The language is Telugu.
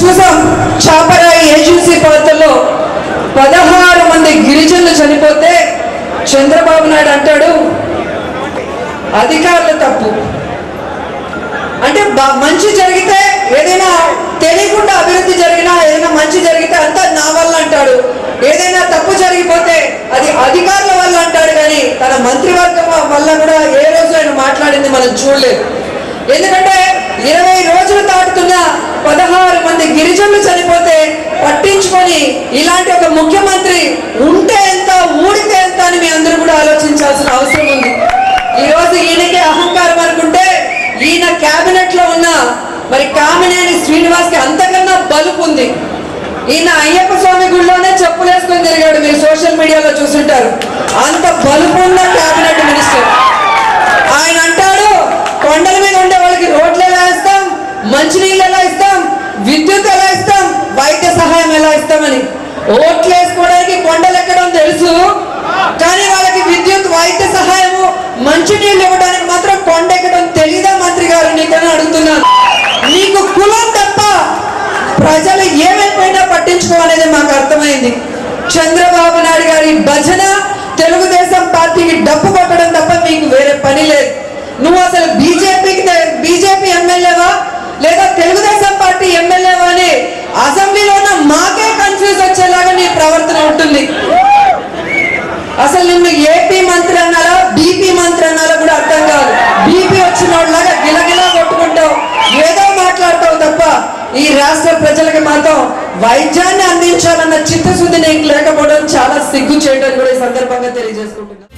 చూసాం చాపరాయి ఏజెన్సీ ప్రాంతంలో పదహారు మంది గిరిజనులు చనిపోతే చంద్రబాబు నాయుడు అంటాడు అధికారుల తప్పు. అంటే మంచి జరిగితే ఏదైనా తెలియకుండా అభివృద్ధి జరిగినా ఏదైనా మంచి జరిగితే అంతా నా వల్ల అంటాడు. ఏదైనా తప్పు జరిగిపోతే అది అధికారుల వల్ల అంటాడు కానీ తన మంత్రివర్గం వల్ల కూడా ఏ రోజు ఆయన మాట్లాడింది మనం చూడలేదు. ఎందుకంటే ఇరవై రోజులు దాటుతున్న మంది చనిపోతే పట్టించుకొని ఇలాంటి ఒక ముఖ్యమంత్రి ఉంటే ఎంత ఊడితే ఎంత అని మీ అందరూ కూడా ఆలోచించాల్సిన అవసరం ఉంది. ఈ రోజు ఈయనకే అహంకారం అనుకుంటే ఈయన కేబినెట్లో ఉన్న మరి కామినేని శ్రీనివాస్కి అంతకన్నా బలుపు ఉంది. ఈయన అయ్యప్ప స్వామి గుడిలోనే చెప్పులేసుకొని తిరిగాడు మీరు సోషల్ మీడియాలో చూసుంటారు. అంత బలుపు ఉన్న కేబినెట్ మినిస్టర్ ఆయన అంటాడు కొండల మీద ఉండే వాళ్ళకి రోడ్లు ఎలా ఇస్తాం మంచినీళ్ళు ఎలా ఇస్తాం విద్యుత్ ఎలా ఇస్తాం? వైద్య సహాయం ఎలా ఇస్తామని. ఓట్లు వేసుకోవడానికి కొండలు ఎక్కడం తెలుసు కానీ వాళ్ళకి విద్యుత్ వైద్య సహాయము మంచినీళ్ళు ఇవ్వడానికి మాత్రం కొండ ఎక్కడం తెలీదా మంత్రి గారు? నీకని అడుగుతున్నాను నీకు కులం తప్ప ప్రజలు ఏమైపోయినా పట్టించుకోవాలనేది మాకు అర్థమైంది. చంద్రబాబు నాయుడు గారి భజన తెలుగుదేశం పార్టీకి డప్పు కొట్టడం తప్ప మీకు వేరే పని లేదు. నువ్వు అసలు బీజేపీకి బీజేపీ ఎమ్మెల్యేవా? లేదా ఈ రాష్ట్ర ప్రజలకు మాత్రం వైద్యాన్ని అందించాలన్న చిత్తశుద్ధి నీకు లేకపోవడం చాలా సిగ్గు చేయడం కూడా ఈ సందర్భంగా తెలియజేసుకుంటున్నాను